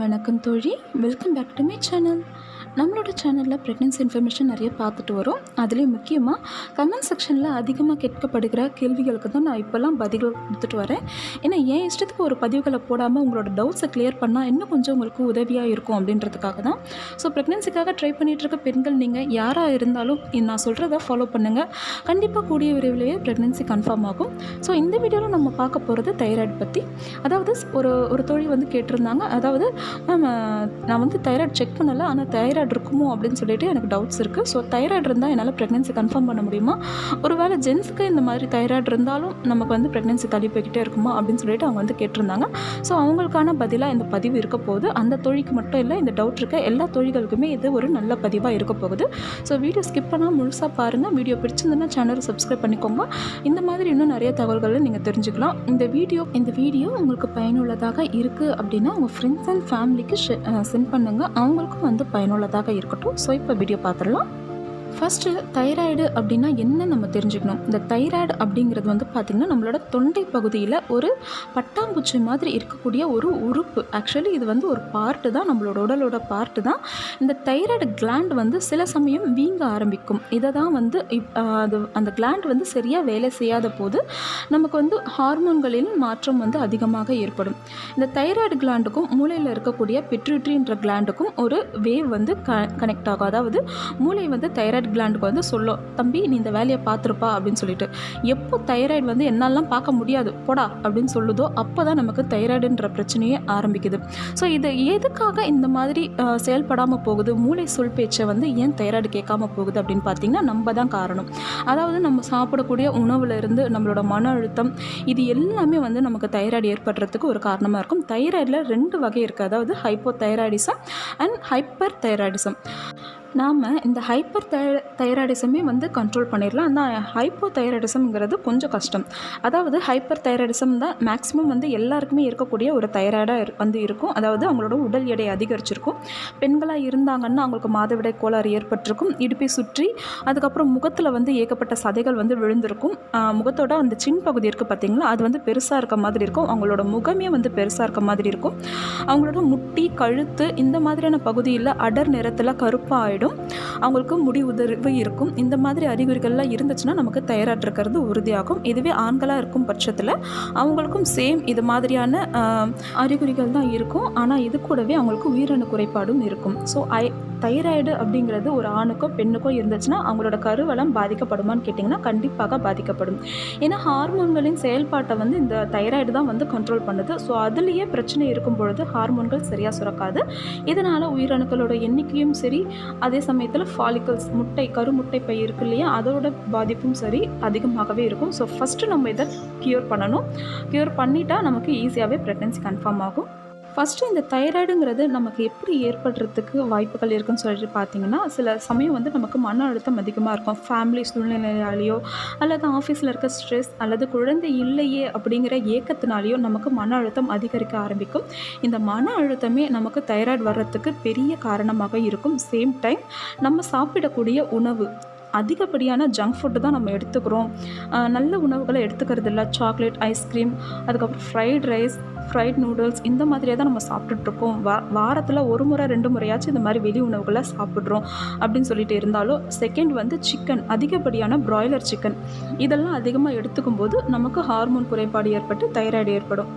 வணக்கம் தோழி. Welcome back to my channel நம்மளோட சேனலில் ப்ரெக்னென்சி இன்ஃபர்மேஷன் நிறைய பார்த்துட்டு வரோம். அதுலேயும் முக்கியமாக கமெண்ட் செக்ஷனில் அதிகமாக கேட்கப்படுகிற கேள்விகளுக்கு தான் நான் இப்போல்லாம் பதில்கள் கொடுத்துட்டு வரேன். ஏன்னா என் இஷ்டத்துக்கு ஒரு பதிவுகளை போடாமல் உங்களோட டவுட்ஸை கிளியர் பண்ணால் இன்னும் கொஞ்சம் உங்களுக்கு உதவியாக இருக்கும் அப்படின்றதுக்காக தான். ஸோ ப்ரெக்னென்சிக்காக ட்ரை பண்ணிகிட்டு இருக்க பெண்கள் நீங்கள் யாராக இருந்தாலும் நான் சொல்கிறத ஃபாலோ பண்ணுங்கள் கண்டிப்பாக கூடிய விரைவிலேயே ப்ரெக்னென்சி கன்ஃபார்ம் ஆகும். ஸோ இந்த வீடியோவில் நம்ம பார்க்க போகிறது தைராய்டு பற்றி அதாவது ஒரு ஒரு தொழில் வந்து கேட்டிருந்தாங்க. அதாவது மேம் நான் வந்து தைராய்டு செக் பண்ணலை. ஆனால் தைராய்டு இருக்குமோ அப்படின்னு சொல்லிட்டு எனக்கு டவுட்ஸ் இருக்குது ஸோ தைராய்டு இருந்தால் என்னால் ப்ரெக்னென்சி கன்ஃபார்ம் பண்ண முடியுமா? ஒருவேளை ஜென்ஸுக்கு இந்த மாதிரி தைராய்டு இருந்தாலும் நமக்கு வந்து ப்ரெக்னென்சி தள்ளி போய்கிட்டே இருக்குமா அப்படின்னு சொல்லிட்டு அவங்க வந்து கேட்டிருந்தாங்க. ஸோ அவங்களுக்கான பதிலாக இந்த பதிவு இருக்க போகுது. அந்த தொழிலுக்கு மட்டும் இல்லை இந்த டவுட் இருக்க எல்லா தொழில்களுக்குமே இது ஒரு நல்ல பதிவாக இருக்க போகுது. ஸோ வீடியோ ஸ்கிப் பண்ணால் முழுசாக பாருங்கள் வீடியோ பிடிச்சிருந்ததுன்னா சேனலை சப்ஸ்கிரைப் பண்ணிக்கோங்க. இந்த மாதிரி இன்னும் நிறைய தகவல்களை நீங்கள் தெரிஞ்சுக்கலாம். இந்த வீடியோ இந்த வீடியோ உங்களுக்கு பயனுள்ளதாக இருக்குது அப்படின்னா உங்கள் ஃப்ரெண்ட்ஸ் அண்ட் ஃபேமிலிக்கு சென்ட் பண்ணுங்கள் அவங்களுக்கும் வந்து பயனுள்ளதாக இருக்கட்டும். ஸோ இப்போ வீடியோ பார்த்துடலாம். ஃபஸ்ட்டு தைராய்டு அப்படின்னா என்ன நம்ம தெரிஞ்சுக்கணும்? இந்த தைராய்டு அப்படிங்கிறது வந்து பார்த்திங்கன்னா நம்மளோட தொண்டை பகுதியில் ஒரு பட்டாம்பூச்சி மாதிரி இருக்கக்கூடிய ஒரு உறுப்பு. ஆக்சுவலி இது வந்து ஒரு பார்ட்டு தான் நம்மளோட உடலோட பார்ட்டு தான். இந்த தைராய்டு கிளாண்ட் வந்து சில சமயம் வீங்க ஆரம்பிக்கும். இதை தான் வந்து இப்- அது அந்த கிளாண்ட் வந்து சரியாக வேலை செய்யாத போது நமக்கு வந்து ஹார்மோன்களின் மாற்றம் வந்து அதிகமாக ஏற்படும். இந்த தைராய்டு கிளாண்டுக்கும் மூளையில் இருக்கக்கூடிய பிட்ரிட்ரின்ற கிளாண்டுக்கும் ஒரு வேவ் வந்து க கனெக்ட் ஆகும். அதாவது மூளை வந்து தைராய்டு கிளாண்டுக்கு வந்து சொல்லும் தம்பி நீ இந்த வேலையை பார்த்துருப்பா அப்படின்னு சொல்லிட்டு. எப்போ தைராய்டு வந்து என்னாலாம் பார்க்க முடியாது போடா அப்படின்னு சொல்லுதோ அப்போ தான் நமக்கு தைராய்டுன்ற பிரச்சனையே ஆரம்பிக்குது. ஸோ இது எதுக்காக இந்த மாதிரி செயல்படாமல் போகுது? மூளை சொல் பேச்சை வந்து ஏன் தைராய்டு கேட்காம போகுது அப்படின்னு பார்த்தீங்கன்னா நம்ம தான் காரணம். அதாவது நம்ம சாப்பிடக்கூடிய உணவுல இருந்து நம்மளோட மன அழுத்தம் இது எல்லாமே வந்து நமக்கு தைராய்டு ஏற்படுறதுக்கு ஒரு காரணமாக இருக்கும். தைராய்டில் ரெண்டு வகை இருக்குது அதாவது hypothyroidism and hyperthyroidism நாம் இந்த ஹைப்பர் தை தைராய்டிசமே வந்து கண்ட்ரோல் பண்ணிடலாம். ஆனால் ஹைப்போ தைராய்டிசம்ங்கிறது கொஞ்சம் கஷ்டம். அதாவது ஹைப்பர் தைராய்டிசம் தான் மேக்ஸிமம் வந்து எல்லாருக்குமே இருக்கக்கூடிய ஒரு தைராய்டாக வந்து இருக்கும். அதாவது அவங்களோட உடல் எடை அதிகரிச்சிருக்கும். பெண்களாக இருந்தாங்கன்னா அவங்களுக்கு மாதவிடை கோளாறு ஏற்பட்டிருக்கும். இடுப்பை சுற்றி அதுக்கப்புறம் முகத்தில் வந்து ஏகப்பட்ட சதைகள் வந்து விழுந்திருக்கும். முகத்தோட அந்த சின் பகுதி இருக்குது பார்த்திங்களா அது வந்து பெருசாக இருக்க மாதிரி இருக்கும். அவங்களோட முகமே வந்து பெருசாக இருக்க மாதிரி இருக்கும். அவங்களோட முட்டி கழுத்து இந்த மாதிரியான பகுதியில் அடர் நிறத்தில் கருப்பாக ஆகிடும் அவங்களுக்கு முடி உதர்வு இருக்கும். இந்த மாதிரி அறிகுறிகள்லாம் இருந்துச்சுன்னா நமக்கு தைராய்டு இருக்கிறது உறுதியாகும். இதுவே ஆண்களாக இருக்கும் பட்சத்தில் அவங்களுக்கும் சேம் இது மாதிரியான அறிகுறிகள் தான் இருக்கும். ஆனால் இது கூடவே அவங்களுக்கு உயிரணு குறைபாடும் இருக்கும். ஸோ ஐ தைராய்டு அப்படிங்கிறது ஒரு ஆணுக்கோ பெண்ணுக்கோ இருந்துச்சுன்னா அவங்களோட கருவளம் பாதிக்கப்படுமான்னு கேட்டிங்கன்னா கண்டிப்பாக பாதிக்கப்படும். ஏன்னா ஹார்மோன்களின் செயல்பாட்டை வந்து இந்த தைராய்டு தான் வந்து கண்ட்ரோல் பண்ணுது. ஸோ அதுலேயே பிரச்சனை இருக்கும் பொழுது ஹார்மோன்கள் சரியாக சுரக்காது. இதனால் உயிரணுக்களோட எண்ணிக்கையும் சரி அதே சமயத்தில் ஃபாலிக்கல்ஸ் முட்டை கருமுட்டை பை இருக்கு இல்லையா அதோட பாதிப்பும் சரி அதிகமாகவே இருக்கும். ஸோ ஃபஸ்ட்டு நம்ம இதை க்யூர் பண்ணணும். க்யூர் பண்ணிட்டா நமக்கு ஈஸியாகவே ப்ரெக்னென்சி கன்ஃபார்ம் ஆகும். ஃபஸ்ட்டு இந்த தைராய்டுங்கிறது நமக்கு எப்படி ஏற்படுறதுக்கு வாய்ப்புகள் இருக்குன்னு சொல்லிட்டு பார்த்தீங்கன்னா சில சமயம் வந்து நமக்கு மன அழுத்தம் அதிகமாக இருக்கும். ஃபேமிலி சூழ்நிலையாலேயோ அல்லது ஆஃபீஸில் இருக்க ஸ்ட்ரெஸ் அல்லது குழந்தை இல்லையே அப்படிங்கிற ஏக்கத்தினாலேயோ நமக்கு மன அழுத்தம் அதிகரிக்க ஆரம்பிக்கும். இந்த மன அழுத்தமே நமக்கு தைராய்டு வர்றதுக்கு பெரிய காரணமாக இருக்கும். சேம் டைம் நம்ம சாப்பிடக்கூடிய உணவு அதிகப்படியான ஜங்க் ஃபுட்டு தான் நம்ம எடுத்துக்கிறோம். நல்ல உணவுகளை எடுத்துக்கிறது இல்லை. சாக்லேட் ஐஸ்கிரீம் அதுக்கப்புறம் ஃப்ரைட் ரைஸ் ஃப்ரைட் நூடுல்ஸ் இந்த மாதிரியே தான் நம்ம சாப்பிட்டுட்ருக்கோம் வா வாரத்தில் ஒரு முறை ரெண்டு முறையாச்சும் இந்த மாதிரி வெளி உணவுகளை சாப்பிட்றோம் அப்படின்னு சொல்லிட்டு இருந்தாலும் செகண்ட் வந்து சிக்கன் அதிகப்படியான ப்ராய்லர் சிக்கன் இதெல்லாம் அதிகமாக எடுத்துக்கும் போது நமக்கு ஹார்மோன் குறைபாடு ஏற்பட்டு தைராய்டு ஏற்படும்.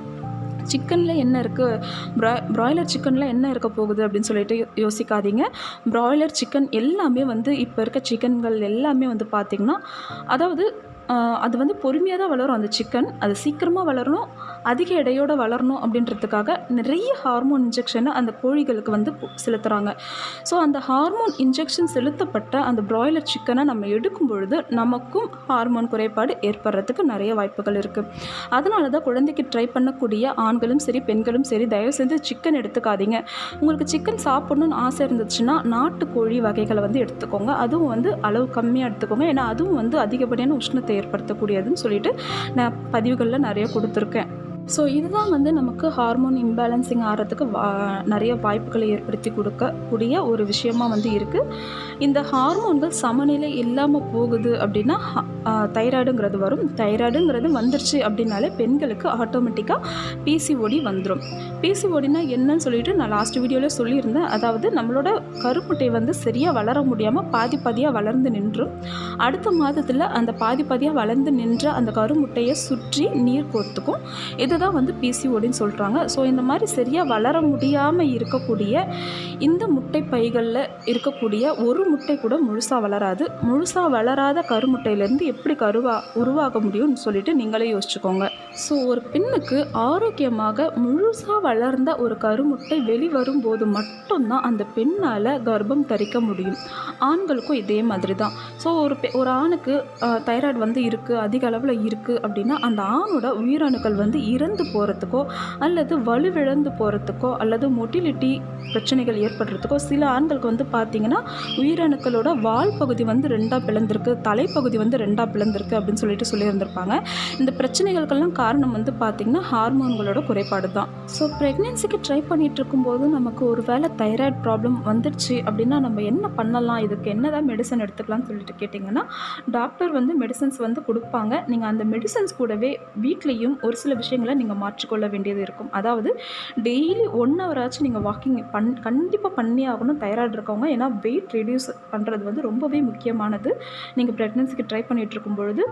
சிக்கனில் என்ன இருக்குது ப்ரா ப்ராய்லர் சிக்கனில் என்ன இருக்க போகுது அப்படின்னு சொல்லிட்டு யோ- யோசிக்காதீங்க. ப்ராய்லர் சிக்கன் எல்லாமே வந்து இப்போ இருக்க சிக்கன்கள் எல்லாமே வந்து பார்த்திங்கன்னா அதாவது அது வந்து பொறுமையாக தான் வளரும் அந்த சிக்கன். அது சீக்கிரமாக வளரணும். அதிக எடையோடு வளரணும் அப்படின்றதுக்காக நிறைய ஹார்மோன் இன்ஜெக்ஷனை அந்த கோழிகளுக்கு வந்து செலுத்துகிறாங்க ஸோ அந்த ஹார்மோன் இன்ஜெக்ஷன் செலுத்தப்பட்ட அந்த ப்ராய்லர் சிக்கனை நம்ம எடுக்கும் பொழுது நமக்கும் ஹார்மோன் குறைபாடு ஏற்படுறதுக்கு நிறைய வாய்ப்புகள் இருக்குது அதனால தான் குழந்தைக்கு ட்ரை பண்ணக்கூடிய ஆண்களும் சரி பெண்களும் சரி தயவு செஞ்சு சிக்கன் எடுத்துக்காதீங்க. உங்களுக்கு சிக்கன் சாப்பிடணும்னு ஆசை இருந்துச்சுன்னா நாட்டுக்கோழி வகைகளை வந்து எடுத்துக்கோங்க. அதுவும் வந்து அளவு கம்மியாக எடுத்துக்கோங்க. ஏன்னா அதுவும் வந்து அதிகப்படியான உஷ்ணத்தை ஏற்படுத்தக்கூடியதுன்னு சொல்லிட்டு நான் பதிவுகளில் நிறைய கொடுத்துருக்கேன். ஸோ இதுதான் வந்து நமக்கு ஹார்மோன் இம்பேலன்சிங் ஆகிறதுக்கு வா நிறைய வாய்ப்புகளை ஏற்படுத்தி கொடுக்கக்கூடிய ஒரு விஷயமா வந்து இருக்குது இந்த ஹார்மோன்கள் சமநிலை இல்லாமல் போகுது அப்படின்னா தைராய்டுங்கிறது வரும். தைராய்டுங்கிறது வந்துருச்சு அப்படின்னாலே பெண்களுக்கு ஆட்டோமேட்டிக்காக பிசிஓடி வந்துடும் பிசிஓடினா என்னன்னு சொல்லிட்டு நான் லாஸ்ட் வீடியோவில் சொல்லியிருந்தேன். அதாவது நம்மளோட கருமுட்டை வந்து சரியாக வளர முடியாமல் பாதி பாதியாக வளர்ந்து நின்றும். அடுத்த மாதத்தில் அந்த பாதி பாதியாக வளர்ந்து நின்ற அந்த கருமுட்டையை சுற்றி நீர் கோர்த்துக்கும். இதுதான் வந்து பிசிஓடின்னு சொல்கிறாங்க ஸோ இந்த மாதிரி சரியாக வளர முடியாமல் இருக்கக்கூடிய இந்த முட்டை பைகளில் இருக்கக்கூடிய ஒரு முட்டை கூட முழுசாக வளராது. முழுசாக வளராத கருமுட்டையிலேருந்து எப்படி கருவா உருவாக முடியும்னு சொல்லிட்டு நீங்களே யோசிச்சுக்கோங்க. ஸோ ஒரு பெண்ணுக்கு ஆரோக்கியமாக முழுசாக வளர்ந்த ஒரு கருமுட்டை வெளிவரும் போது மட்டும்தான் அந்த பெண்ணால் கர்ப்பம் தரிக்க முடியும். ஆண்களுக்கும் இதே மாதிரி தான் ஸோ ஒரு பெ ஒரு ஆணுக்கு தைராய்டு வந்து இருக்குது அதிக அளவில் இருக்குது அப்படின்னா அந்த ஆணோட உயிரணுக்கள் வந்து இறந்து போகிறதுக்கோ அல்லது வலுவிழந்து போகிறதுக்கோ அல்லது மொட்டிலிட்டி பிரச்சனைகள் ஏற்படுறதுக்கோ சில ஆண்களுக்கு வந்து பார்த்திங்கன்னா உயிரணுக்களோட வால் பகுதி வந்து ரெண்டாக பிளந்திருக்கு தலைப்பகுதி வந்து ரெண்டாக பிளந்திருக்கு அப்படின்னு சொல்லிட்டு சொல்லியிருந்திருப்பாங்க. இந்த பிரச்சனைகளுக்கெல்லாம் காரணம் வந்து பார்த்திங்கன்னா ஹார்மோன்களோட குறைபாடு தான் ஸோ ப்ரெக்னென்சிக்கு ட்ரை பண்ணிகிட்டு இருக்கும்போது நமக்கு ஒரு வேளை தைராய்டு ப்ராப்ளம் வந்துடுச்சு அப்படின்னா நம்ம என்ன பண்ணலாம்? இதுக்கு என்னதான் மெடிசன் எடுத்துக்கலாம்னு சொல்லிட்டு கேட்டிங்கன்னா டாக்டர் வந்து மெடிசன்ஸ் வந்து கொடுப்பாங்க. நீங்கள் அந்த மெடிசன்ஸ் கூடவே வீட்லேயும் ஒரு சில விஷயங்களை நீங்கள் மாற்றிக்கொள்ள வேண்டியது இருக்கும். அதாவது டெய்லி ஒன் ஹவர் ஆச்சு நீங்கள் வாக்கிங் பண் கண்டிப்பாக பண்ணி ஆகணும் தைராய்டு இருக்கவங்க. ஏன்னா வெயிட் ரெடியூஸ் பண்ணுறது வந்து ரொம்பவே முக்கியமானது. நீங்கள் ப்ரெக்னென்சிக்கு ட்ரை பண்ணிகிட்டு இருக்கும் பொழுது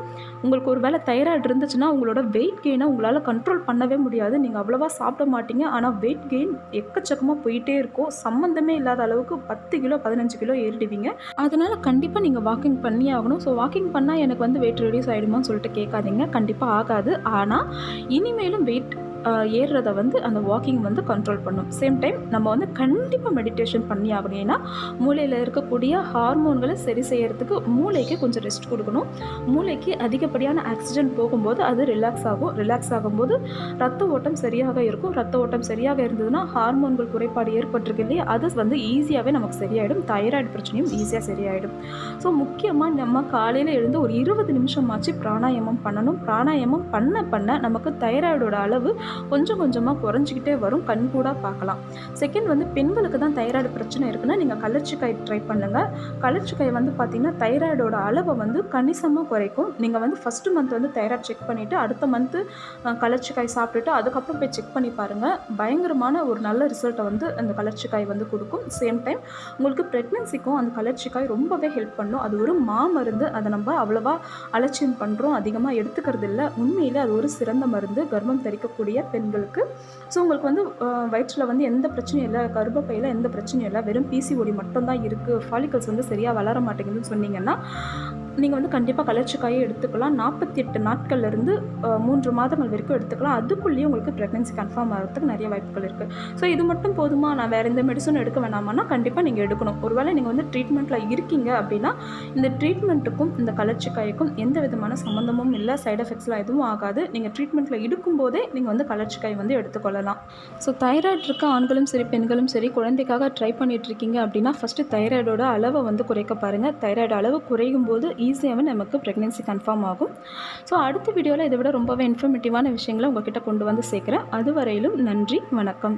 உங்களுக்கு ஒரு வேளை தைராய்டு இருந்துச்சுன்னா உங்களோட வெயிட் கெயினை உங்களால் கண்ட்ரோல் பண்ணவே முடியாது. நீங்கள் அவ்வளோவா சாப்பிட மாட்டீங்க. ஆனால் வெயிட் கெயின் எக்கச்சக்கமாக போயிட்டே இருக்கும். சம்மந்தமே இல்லாத அளவுக்கு பத்து கிலோ பதினஞ்சு கிலோ ஏறிடுவீங்க. அதனால் கண்டிப்பாக நீங்கள் வாக்கிங் பண்ணி ஆகணும். ஸோ வாக்கிங் பண்ணால் எனக்கு வந்து வெயிட் ரெடியூஸ் ஆகிடுமான்னு சொல்லிட்டு கேட்காதீங்க. கண்டிப்பாக ஆகாது. ஆனால் இனிமேலும் வெயிட் ஏறுறதை வந்து அந்த வாக்கிங் வந்து கண்ட்ரோல் பண்ணும். சேம் டைம் நம்ம வந்து கண்டிப்பாக மெடிடேஷன் பண்ணி ஆகணும். ஏன்னா மூளையில் இருக்கக்கூடிய ஹார்மோன்களை சரி செய்யறதுக்கு மூளைக்கு கொஞ்சம் ரெஸ்ட் கொடுக்கணும். மூளைக்கு அதிகப்படியான ஆக்சிஜன் போகும்போது அது ரிலாக்ஸ் ஆகும். ரிலாக்ஸ் ஆகும்போது ரத்த ஓட்டம் சரியாக இருக்கும். ரத்த ஓட்டம் சரியாக இருந்ததுன்னா ஹார்மோன்கள் குறைபாடு ஏற்பட்டிருக்கு இல்லையா? அது வந்து ஈஸியாகவே நமக்கு சரியாயிடும். தைராய்டு பிரச்சனையும் ஈஸியாக சரியாயிடும். ஸோ முக்கியமாக நம்ம காலையில் எழுந்து ஒரு இருபது நிமிஷமாச்சு பிராணாயாமம் பண்ணணும். பிராணாயாமம் பண்ண பண்ண நமக்கு தைராய்டோட அளவு கொஞ்சம் கொஞ்சமாக குறைஞ்சிக்கிட்டே வரும். கண் கூட பார்க்கலாம். செகண்ட் வந்து பெண்களுக்கு தான் தைராய்டு பிரச்சனை இருக்குன்னா நீங்கள் கலர்ச்சிக்காய் ட்ரை பண்ணுங்கள் கலர்ச்சிக்காய் வந்து பார்த்திங்கன்னா தைராய்டோட அளவை வந்து கணிசமாக குறைக்கும். நீங்கள் வந்து ஃபஸ்ட்டு மந்த் வந்து தைராய்டு செக் பண்ணிவிட்டு அடுத்த மந்த்து கலர்ச்சிக்காய் சாப்பிட்டுட்டு அதுக்கப்புறம் போய் செக் பண்ணி பாருங்கள் பயங்கரமான ஒரு நல்ல ரிசல்ட்டை வந்து அந்த கலர்ச்சிக்காய் வந்து கொடுக்கும். சேம் டைம் உங்களுக்கு ப்ரெக்னென்சிக்கும் அந்த கலர்ச்சிக்காய் ரொம்பவே ஹெல்ப் பண்ணும். அது ஒரு மா மருந்து. அதை நம்ம அவ்வளோவா அலட்சியம் பண்ணுறோம் அதிகமாக எடுத்துக்கிறது இல்லை உண்மையில் அது ஒரு சிறந்த மருந்து. கர்ப்பம் தரிக்கக்கூடிய பெண்களுக்கு. ஸோ உங்களுக்கு வந்து வயிற்றில் வந்து எந்த பிரச்சனையும் இல்லை கர்ப்பப்பையில் எந்த பிரச்சனையும் இல்லை வெறும் பிசிஓடி மட்டும்தான் இருக்குது ஃபாலிகல்ஸ் வந்து சரியாக வளர மாட்டேங்குதுன்னு சொன்னீங்கன்னா நீங்கள் வந்து கண்டிப்பாக கலர்ச்சிக்காயே எடுத்துக்கலாம். நாற்பத்தி எட்டு நாட்கள்லேருந்து மூன்று மாதங்கள் வரைக்கும் எடுத்துக்கலாம். அதுக்குள்ளேயே உங்களுக்கு ப்ரெக்னென்சி கன்ஃபார்ம் ஆகிறதுக்கு நிறைய வாய்ப்புகள் இருக்குது ஸோ இது மட்டும் போதுமா? நான் வேறு எந்த மெடிசனும் எடுக்க வேணாமான்னா கண்டிப்பாக நீங்கள் எடுக்கணும். ஒருவேளை நீங்கள் வந்து ட்ரீட்மெண்ட்டில் இருக்கீங்க அப்படின்னா இந்த ட்ரீட்மெண்ட்டுக்கும் இந்த கலர்ச்சிக்காய்க்கும் எந்த விதமான சம்மந்தமும் இல்லை. சைட் எஃபெக்ட்ஸ்லாம் எதுவும் ஆகாது. நீங்கள் ட்ரீட்மெண்ட்டில் இருக்கும்போதே நீங்கள் வந்து கலர்ச்சிக்காய் வந்து எடுத்துக்கொள்ளலாம். ஸோ தைராய்டு இருக்க ஆண்களும் சரி பெண்களும் சரி குழந்தைக்காக ட்ரை பண்ணிகிட்ருக்கீங்க அப்படின்னா ஃபஸ்ட்டு தைராய்டோட அளவை வந்து குறைக்க பாருங்கள் தைராய்டு அளவு குறையும் போது ஈஸியாகவே நமக்கு ப்ரெக்னென்சி கன்ஃபார்ம் ஆகும். ஸோ அடுத்த வீடியோவில் இதை விட ரொம்பவே இன்ஃபர்மேட்டிவான விஷயங்களை உங்ககிட்ட கொண்டு வந்து சேர்க்குறேன். அதுவரையிலும் நன்றி வணக்கம்.